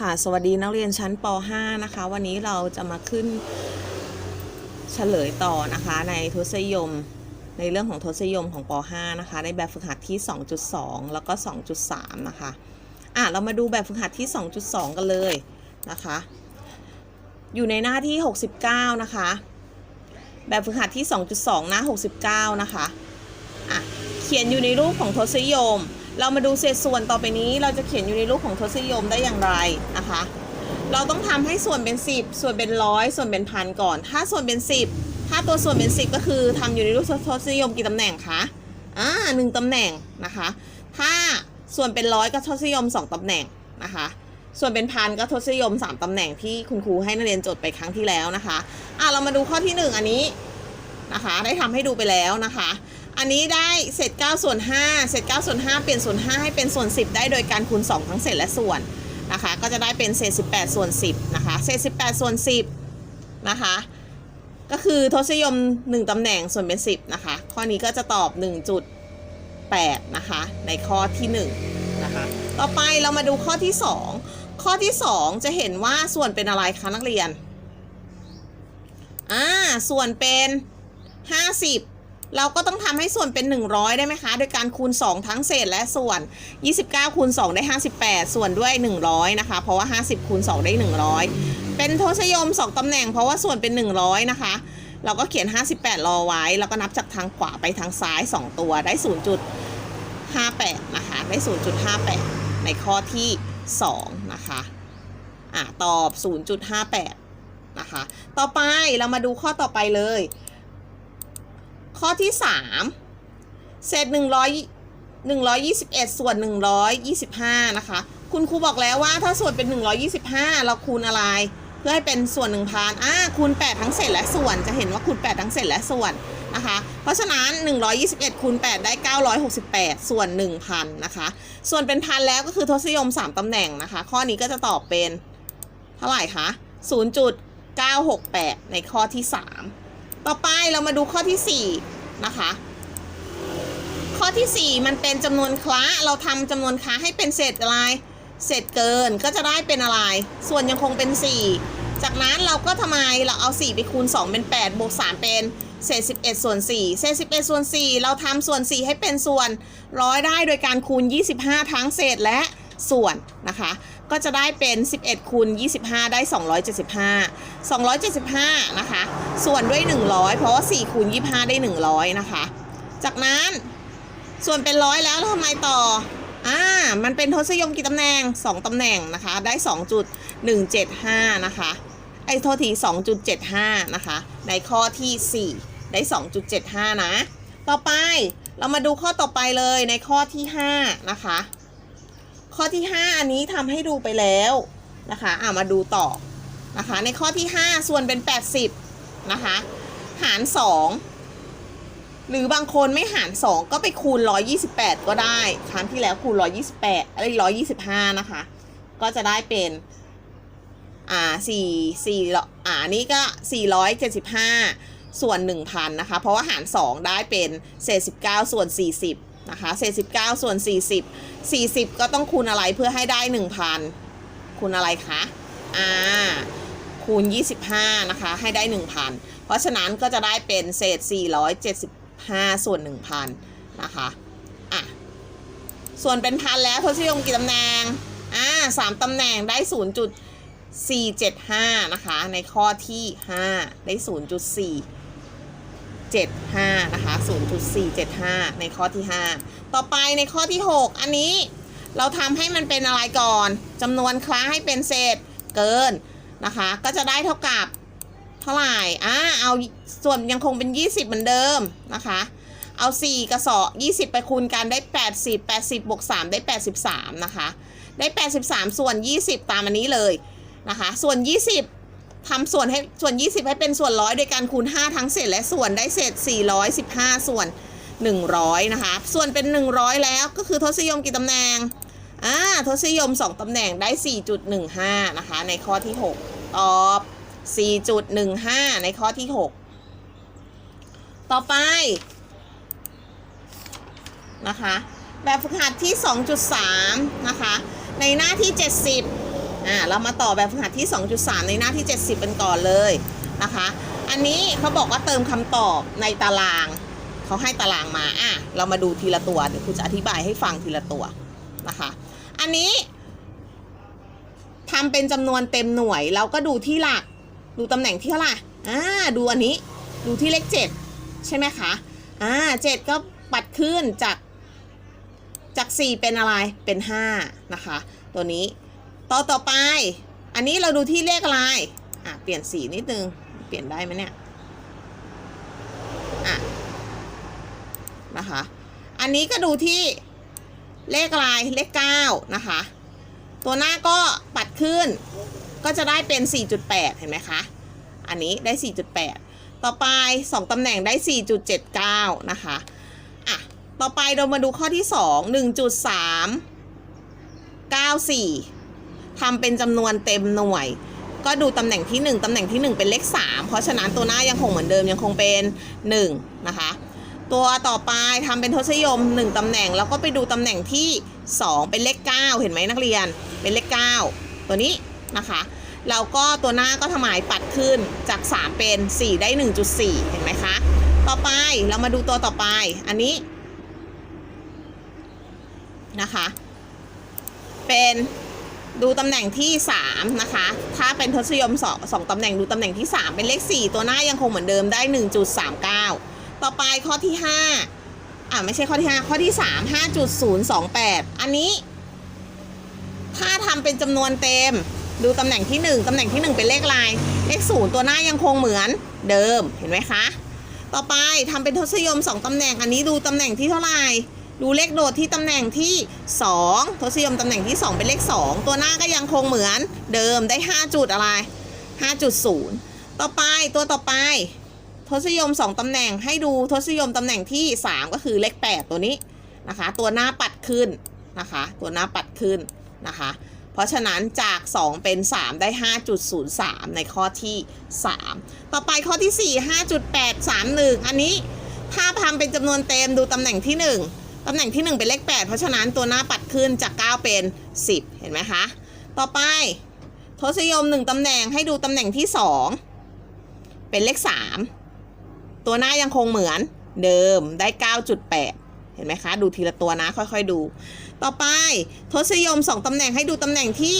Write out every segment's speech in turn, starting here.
ค่ะสวัสดีนักเรียนชั้นป .5 นะคะ วันนี้เราจะมาขึ้นเฉลยต่อนะคะ ในทศนิยมในเรื่องของทศนิยมของป .5 นะคะ ในแบบฝึกหัดที่ 2.2 แล้วก็ 2.3 นะคะอะเรามาดูแบบฝึกหัดที่ 2.2 กันเลยนะคะ อยู่ในหน้าที่ 69 นะคะ แบบฝึกหัดที่ 2.2 หน้า 69 นะคะอะเขียนอยู่ในรูปของทศนิยม เรามาดูเศษส่วนต่อไปนี้เราจะเขียนอยู่ในรูปของทศนิยมได้อย่างไรนะคะ เราต้องทำให้ส่วนเป็น 10 ส่วนเป็นร้อยส่วนเป็นพันก่อน ถ้าส่วนเป็น 10 ถ้าตัวส่วนเป็น 10 ก็คือทำอยู่ในรูปทศนิยมกี่ตำแหน่งคะอ่าหนึ่งตำแหน่งนะคะ ถ้าส่วนเป็นร้อยก็ทศนิยม 2ตำแหน่งนะคะ ส่วนเป็นพันก็ทศนิยม 3ตำแหน่งที่คุณครูให้นักเรียนจดไปครั้งที่แล้วนะคะอะเรามาดูข้อที่ 1 อันนี้นะคะ ได้ทำให้ดูไปแล้วนะคะ อันนี้ได้เศษ9ส่วน5เศษ9ส่วน5เปลี่ยนส่วน 5 ให้เป็นส่วน 10 ได้โดยการคูณ 2 ทั้งเศษและส่วนนะคะ ก็จะได้เป็นเศษ 18 ส่วน 10 นะคะ เศษ 18 ส่วน 10 นะคะ ก็คือทศนิยม 1ตำแหน่งส่วนเป็น 10 นะคะ ข้อนี้ก็จะตอบ 1.8 นะคะ ในข้อที่ 1 นะคะ ต่อไปเรามาดูข้อที่ 2 ข้อที่ 2 จะเห็นว่าส่วนเป็นอะไรคะนักเรียน อ่า ส่วนเป็น 50 เราก็ต้องทำให้ส่วนเป็น 100 ได้ไหมคะ โดยการคูณ 2 ทั้งเศษและส่วน 29 คูณ 2 ได้ 58 ส่วนด้วย 100 นะคะ เพราะว่า 50 คูณ 2 ได้ 100 เป็นทศนิยม 2ตำแหน่งเพราะว่าส่วนเป็น 100 นะคะ เราก็เขียน 58 รอไว้ แล้วก็นับจากทางขวาไปทางซ้าย 2 ตัวได้ 0.58 นะคะ ได้ 0.58 ในข้อที่ 2 นะคะอะตอบ 0.58 นะคะ ต่อไปเรามาดูข้อต่อไปเลย ข้อที่ 3 เศษ 100 121 ส่วน 125 นะคะ คุณครูบอกแล้วว่าถ้าส่วนเป็น 125 เราคูณอะไร เพื่อให้เป็นส่วน 1,000อ่าคูณ 8 ทั้งเศษและส่วน จะเห็นว่าคูณ 8 ทั้งเศษและส่วนนะคะ เพราะฉะนั้น 121 คูณ 8 ได้ 968 ส่วน 1,000 นะคะ ส่วนเป็นพันแล้วก็คือทศนิยม 3 ตำแหน่งนะคะ ข้อนี้ก็จะตอบเป็นเท่าไหร่คะ0.968 ในข้อที่ 3 ต่อไปเรามาดูข้อที่ 4 นะคะ ข้อที่ 4 มันเป็นจำนวนคละเราทำจำนวนคละให้เป็นเศษอะไร เศษเกินก็จะได้เป็นอะไร ส่วนยังคงเป็น 4 จากนั้นเราก็ทำไมเราเอา 4 ไปคูณ 2 เป็น 8 บวก 3 เป็นเศษ11 ส่วน4เศษ11 ส่วน 4 เราทำส่วน 4 ให้เป็นส่วนร้อยได้โดยการคูณ 25 ทั้งเศษและส่วนนะคะ ก็จะได้เป็น 11คูณ25 ได้ 275 275 นะคะ ส่วนด้วย 100 เพราะว่า4คูณ25 ได้ 100 นะคะ จากนั้นส่วนเป็นร้อยแล้วทำไมต่อ อ่า มันเป็นทศนิยมกี่ตำแหน่ง 2ตำแหน่งนะคะ ได้ 2.175 นะคะ ไอ้โทษที 2.75 นะคะ ในข้อที่ 4 ได้ 2.75 นะ ต่อไปเรามาดูข้อต่อไปเลยในข้อที่ 5 นะคะ ข้อที่ 5 อันนี้ทำให้ดูไปแล้วนะคะอ่ามาดูต่อนะคะ ในข้อที่ 5 ส่วนเป็น 80นะคะหาร 2 หรือบางคนไม่หาร 2 ก็ไปคูณ 128 ก็ได้ ครั้งที่แล้วคูณ 128อะไร125 นะคะ ก็จะได้เป็นอ่า4 4อ่านี่ก็475ส่วน1,000นะคะ เพราะว่าหาร2ได้เป็นเศษ19ส่วน40 นะคะเศษ19 ส่วน 40 40 ก็ต้องคูณอะไรเพื่อให้ได้ 1,000 คูณอะไรคะ อ่า คูณ 25 นะคะ ให้ได้ 1,000 เพราะฉะนั้นก็จะได้เป็นเศษ 475 ส่วน 1,000 นะคะ อะ ส่วนเป็นพันแล้วทศนิยมกี่ตำแหน่ง อ่าสามตำแหน่งได้ 0.475 นะคะ ในข้อที่ 5 ได้ 0.475 นะคะ 0.475 ในข้อที่ 5 ต่อไปในข้อที่ 6 อันนี้เราทำให้มันเป็นอะไรก่อนจำนวนคล้าให้เป็นเศษเกินนะคะ ก็จะได้เท่ากับเท่าไหร่อ่าเอาส่วนยังคงเป็น 20 เหมือนเดิมนะคะ เอา 4 กระสอบ20 ไปคูณกันได้ 80 80บวก3ได้ 83 นะคะ ได้ 83 ส่วน 20 ตามอันนี้เลยนะคะ ส่วน 20 ทำส่วนให้ส่วน 20 ให้เป็นส่วนร้อยโดยการคูณ 5 ทั้งเศษและส่วนได้เศษ 415 ส่วน 100 นะคะ ส่วนเป็น 100 แล้วก็คือทศนิยมกี่ตำแหน่งอ่าทศนิยม 2ตำแหน่งได้ 4.15 นะคะ ในข้อที่ 6 ตอบ 4.15 ในข้อที่ 6 ต่อไปนะคะ แบบฝึกหัดที่ 2.3 นะคะ ในหน้าที่ 70 อ่าเรามาต่อแบบฝึกหัดที่ 2.3 ในหน้าที่ 70 เป็นก่อนเลยนะคะ อันนี้เขาบอกว่าเติมคำตอบในตารางเขาให้ตารางมาอะเรามาดูทีละตัวเดี๋ยวครูจะอธิบายให้ฟังทีละตัวนะคะ อันนี้ทำเป็นจำนวนเต็มหน่วย เราก็ดูที่หลักดูตำแหน่งที่เท่าไหร่อ่าดูอันนี้ดูที่เลขเจ็ดใช่ไหมคะอ่าเจ็ดก็ปัดขึ้นจากจากสี่เป็นอะไรเป็นห้านะคะ ตัวนี้ ต่อต่อไป อันนี้เราดูที่เลขอะไร อะ เปลี่ยนสีนิดนึง เปลี่ยนได้ไหมเนี่ย อะ นะคะ อันนี้ก็ดูที่เลขอะไร เลขเก้านะคะ ตัวหน้าก็ปัดขึ้น ก็จะได้เป็น 4.8 เห็นไหมคะ อันนี้ได้ 4.8 ต่อไป 2 ตำแหน่งได้ 4.79 นะคะ อะ ต่อไปเรามาดูข้อที่ 2 1.394 ทำเป็นจำนวนเต็มหน่วย ก็ดูตำแหน่งที่ 1ตำแหน่งที่ 1 เป็นเลข 3 เพราะฉะนั้นตัวหน้ายังคงเหมือนเดิมยังคงเป็น1นะคะตัวต่อไปทำเป็นทศนิยม 1ตำแหน่ง แล้วก็ไปดูตำแหน่งที่ 2 เป็นเลข 9 เห็นไหมนักเรียนเป็นเลข 9 ตัวนี้นะคะเราก็ตัวหน้าก็ทำหมายปัดขึ้นจาก 3 เป็น 4 ได้ 1.4 เห็นไหมคะต่อไปเรามาดูตัวต่อไปอันนี้นะคะเป็น ดูตำแหน่งที่ 3 นะคะ ถ้าเป็นทศนิยมสองตำแหน่งดูตำแหน่งที่ 3 เป็นเลข 4 ตัวหน้ายังคงเหมือนเดิมได้ 1.39 ต่อไปข้อที่ 5 อ่าไม่ใช่ข้อที่ 5 ข้อที่ 3 5.028 อันนี้ ถ้าทำเป็นจำนวนเต็ม ดูตำแหน่งที่ 1ตำแหน่งที่ 1 เป็นเลขอะไรเลข 0 ตัวหน้ายังคงเหมือนเดิม เห็นไหมคะ ต่อไปทำเป็นทศนิยม 2ตำแหน่ง อันนี้ดูตำแหน่งที่เท่าไหร่ ดูเลขโดดที่ตำแหน่งที่2ทศนิยมตำแหน่งที่ 2 เป็นเลข 2 ตัวหน้าก็ยังคงเหมือนเดิมได้ 5 จุดอะไร 5.0 ต่อไปตัวต่อไป ทศนิยม 2ตำแหน่งให้ดูทศนิยมตำแหน่งที่ 3 ก็คือเลข 8 ตัวนี้นะคะ ตัวหน้าปัดขึ้นนะคะ ตัวหน้าปัดขึ้นนะคะ เพราะฉะนั้นจาก 2 เป็น 3 ได้ 5.03 ในข้อที่ 3 ต่อไปข้อที่ 4 5.831 อันนี้ถ้าทำเป็นจำนวนเต็มดูตำแหน่งที่ 1 ตำแหน่งที่ 1 เป็นเลข 8 เพราะฉะนั้นตัวหน้าปัดขึ้นจาก 9 เป็น 10 เห็นไหมคะ ต่อไปทศนิยม 1ตำแหน่งให้ดูตำแหน่งที่ 2 เป็นเลข 3 ตัวหน้ายังคงเหมือนเดิมได้ 9.8 เห็นไหมคะ ดูทีละตัวนะค่อยๆดู ต่อไปทศนิยม 2ตำแหน่งให้ดูตำแหน่งที่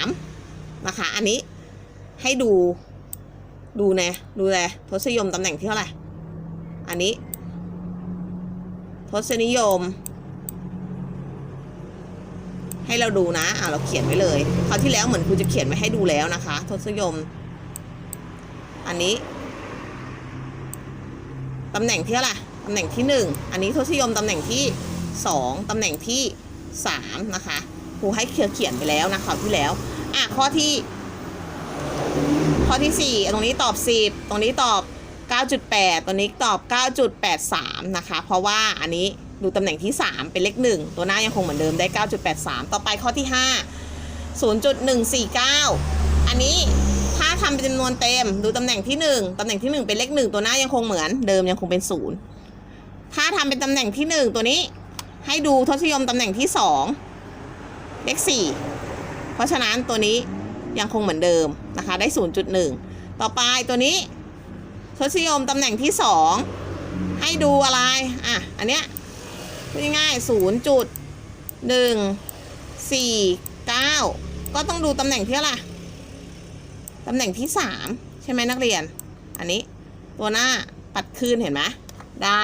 3 นะคะ อันนี้ให้ดูดูนะดูแลทศนิยมตำแหน่งที่เท่าไหร่อันนี้ ทศนิยม ให้เราดูนะอะเราเขียนไว้เลยคราวที่แล้วเหมือนครูจะเขียนไว้ให้ดูแล้วนะคะ ทศนิยม อันนี้ตำแหน่งที่เท่าไหร่ตำแหน่งที่หนึ่งอันนี้ทศนิยมตำแหน่งที่สองตำแหน่งที่สามนะคะครูให้เขียนเขียนไปแล้วนะคราวที่แล้วอะข้อที่ ข้อที่สี่ตรงนี้ตอบสิบตรงนี้ตอบ 9.8 ตัวนี้ตอบ 9.83 นะคะ เพราะว่าอันนี้ดูตำแหน่งที่ 3 เป็นเลข 1 ตัวหน้ายังคงเหมือนเดิมได้ 9.83 ต่อไปข้อที่ 5 0.149 อันนี้ถ้าทำเป็นจำนวนเต็ม ดูตำแหน่งที่ 1ตำแหน่งที่ 1 เป็นเลข 1 ตัวหน้ายังคงเหมือนเดิมยังคงเป็น 0 ถ้าทำเป็นตำแหน่งที่ 1 ตัวนี้ให้ดูทศนิยมตำแหน่งที่ 2 เลข 4 เพราะฉะนั้นตัวนี้ยังคงเหมือนเดิมนะคะได้ 0.1 ต่อไปตัวนี้ ทศนิยมตำแหน่งที่สองให้ดูอะไรอะอันเนี้ยง่ายๆศูนย์จุดหนึ่งสี่เก้าก็ต้องดูตำแหน่งที่อะไรตำแหน่งที่สามใช่ไหมนักเรียน อันนี้ตัวหน้าปัดขึ้นเห็นไหมได้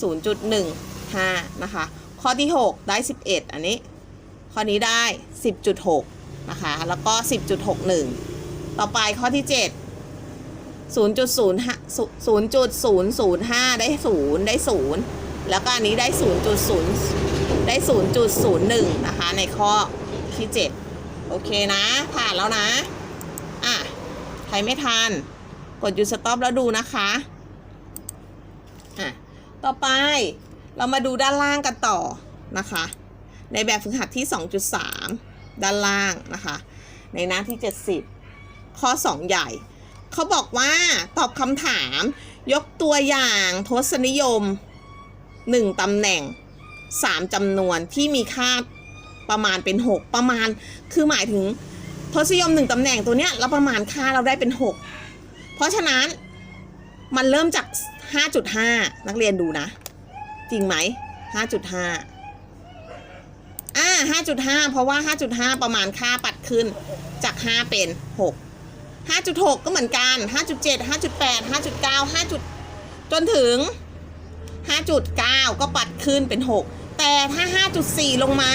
ศูนย์จุดหนึ่งห้านะคะ ข้อที่หกได้สิบเอ็ดอันนี้ ข้อนี้ได้สิบจุดหกนะคะ แล้วก็สิบจุดหกหนึ่งต่อไปข้อที่เจ็ดศูนย์จุดศูนย์ศูนย์ห้าได้ศูนย์ได้ศูนย์แล้วก็อันนี้ได้ศูนย์จุดศูนย์ได้ศูนย์จุดศูนย์หนึ่งนะคะ ในข้อที่เจ็ดโอเคนะ ผ่านแล้วนะ อะ ใครไม่ทัน กดหยุดสต็อปแล้วดูนะคะ อะ ต่อไปเรามาดูด้านล่างกันต่อนะคะ ในแบบฝึกหัดที่ 2.3 ด้านล่างนะคะ ในหน้าที่ 70 ข้อ 2 ใหญ่ เขาบอกว่าตอบคำถาม ยกตัวอย่างทศนิยม 1ตำแหน่ง 3จำนวนที่มีค่าประมาณเป็น 6 ประมาณ คือหมายถึงทศนิยมหนึ่งตำแหน่งตัวเนี้ยเราประมาณค่าเราได้เป็นหกเพราะฉะนั้นมันเริ่มจาก 5.5 นักเรียนดูนะ จริงไหม 5.5 อ่า 5.5 เพราะว่า 5.5 ประมาณค่าปัดขึ้นจาก 5 เป็น 6 5.6 ก็เหมือนกัน 5.7 5.8 5.9 5จุดจนถึง 5.9 ก็ปัดขึ้นเป็น 6 แต่ถ้า 5.4 ลงมา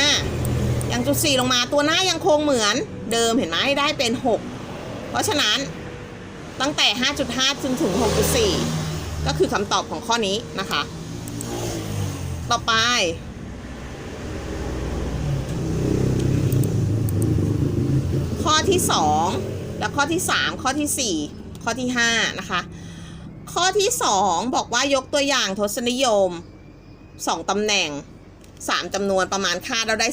อย่างจุด4ลงมาตัวหน้ายังคงเหมือนเดิมเห็นไหมได้เป็น 6 เพราะฉะนั้นตั้งแต่ 5.5 จนถึง 6.4 ก็คือคำตอบของข้อนี้นะคะ ต่อไปข้อที่ 2 และข้อที่ 3 ข้อที่ 4 ข้อที่ 5 นะคะ ข้อที่ 2 บอกว่ายกตัวอย่างทศนิยม 2ตำแหน่ง 3จำนวนประมาณค่าเราได้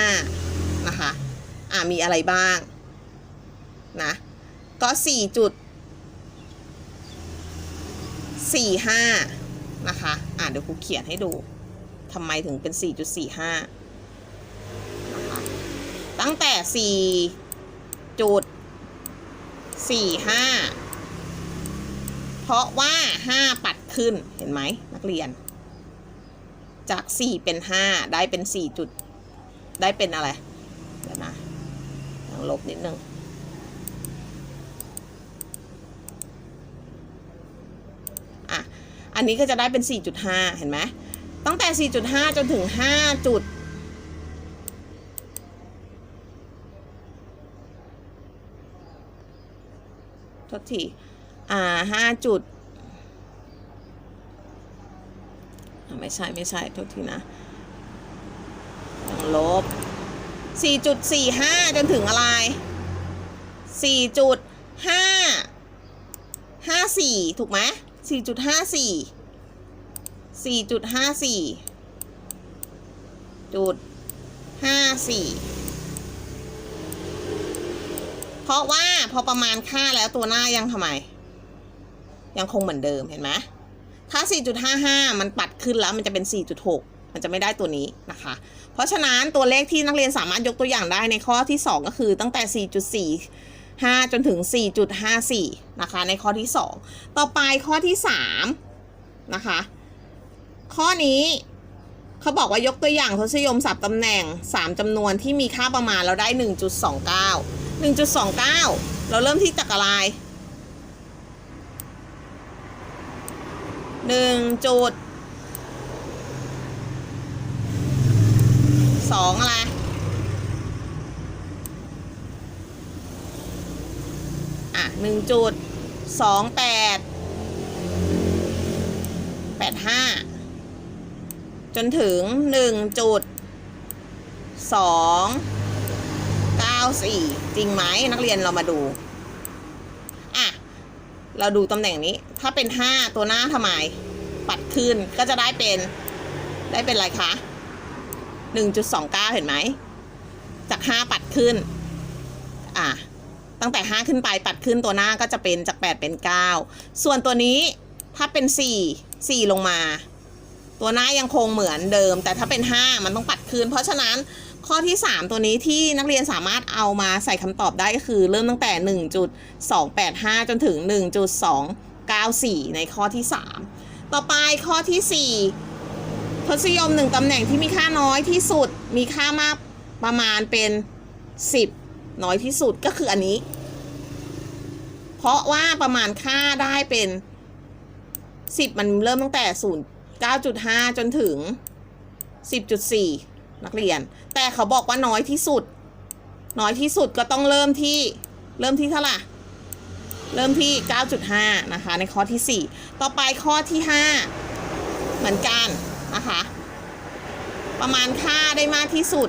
4.5 นะคะ อ่ามีอะไรบ้าง นะ ก็ 4 จุด 45 นะคะ อ่าเดี๋ยวครูเขียนให้ดูทำไมถึงเป็น 4.45 นะคะ ตั้งแต่ 4 จุด 45เพราะว่า5ปัดขึ้นเห็นไหมนักเรียน จาก4เป็น5ได้เป็น4จุด ได้เป็นอะไร เดี๋ยวนะต้องลบนิดนึงอะ อันนี้ก็จะได้เป็น 4.5 เห็นไหมตั้งแต่ 4.5 จนถึง 5 จุด ษทีอ่า5จุดไม่ใช่ ไม่ใช่โทษทีนะต้องลบ 4.45 จนถึงอะไร 4.5 54 ถูกไหม 4.54 4.54จุด54 เพราะว่าพอประมาณค่าแล้วตัวหน้ายังทำไม ยังคงเหมือนเดิมเห็นไหมถ้า 4.55 มันปัดขึ้นแล้วมันจะเป็น 4.6 มันจะไม่ได้ตัวนี้นะคะ เพราะฉะนั้นตัวเลขที่นักเรียนสามารถยกตัวอย่างได้ในข้อที่ 2 ก็คือตั้งแต่ 4.45 จนถึง 4.54 นะคะ ในข้อที่ 2 ต่อไปข้อที่ 3 นะคะ ข้อนี้เขาบอกว่ายกตัวอย่างทศนิยมสับตำแหน่ง 3จำนวนที่มีค่าประมาณเราได้ 1.29 1.29 เราเริ่มที่จากอะไรหนึ่งจุดสองอะไรอะหนึ่งจุดสองแปดแปดห้าจนถึงหนึ่งจุดสอง เก้าสี่จริงไหมนักเรียนเรามาดู อะ เราดูตำแหน่งนี้ ถ้าเป็นห้าตัวหน้าทำไม ปัดขึ้นก็จะได้เป็นได้เป็นอะไรคะหนึ่งจุดสองเก้าเห็นไหม จากห้าปัดขึ้น อะ ตั้งแต่ห้าขึ้นไปปัดขึ้นตัวหน้าก็จะเป็นจากแปดเป็นเก้าส่วนตัวนี้ถ้าเป็นสี่สี่ลงมา ตัวหน้ายังคงเหมือนเดิม แต่ถ้าเป็นห้ามันต้องปัดขึ้น เพราะฉะนั้น ข้อที่ 3 ตัวนี้ที่นักเรียนสามารถเอามาใส่คำตอบได้ก็คือเริ่มตั้งแต่ 1.285 จนถึง 1.294 ในข้อที่ 3 ต่อไปข้อที่ 4 ทศนิยมหนึ่งตำแหน่งที่มีค่าน้อยที่สุดมีค่ามากประมาณเป็น 10 น้อยที่สุดก็คืออันนี้ เพราะว่าประมาณค่าได้เป็น 10 มันเริ่มตั้งแต่ 0 9.5 จนถึง 10.4 นักเรียน แต่เขาบอกว่าน้อยที่สุด น้อยที่สุดก็ต้องเริ่มที่เริ่มที่เท่าไหร่เริ่มที่ 9.5 นะคะ ในข้อที่ 4 ต่อไปข้อที่ 5 เหมือนกันนะคะ ประมาณค่าได้มากที่สุด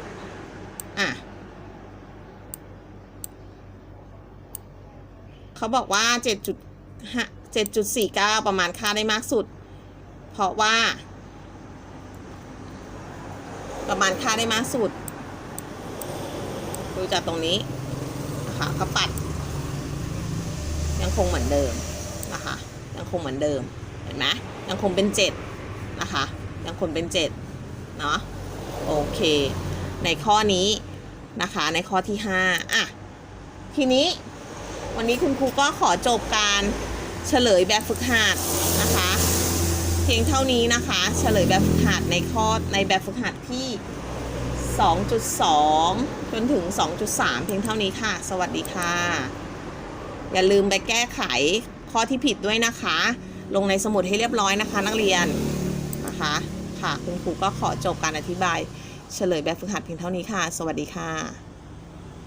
อะ เขาบอกว่า 7.5 7.49 ประมาณค่าได้มากสุด เพราะว่า ประมาณค่าได้มากสุด ดูจากตรงนี้นะคะเขาปัด ยังคงเหมือนเดิมนะคะ ยังคงเหมือนเดิมเห็นไหมยังคงเป็นเจ็ดนะคะ ยังคงเป็นเจ็ดเนาะโอเค ในข้อนี้นะคะในข้อที่ห้าอะทีนี้วันนี้คุณครูก็ขอจบการเฉลยแบบฝึกหัด พียงเท่านี้นะคะ เฉลยแบบฝึกหัดในข้อในแบบฝึกหัดที่ 2.2 จนถึง 2.3 เพียงเท่านี้ค่ะ สวัสดีค่ะ อย่าลืมไปแก้ไขข้อที่ผิดด้วยนะคะ ลงในสมุดให้เรียบร้อยนะคะ นักเรียนนะคะค่ะคุณครูก็ขอจบการอธิบาย เฉลยแบบฝึกหัดเพียงเท่านี้ค่ะ สวัสดีค่ะ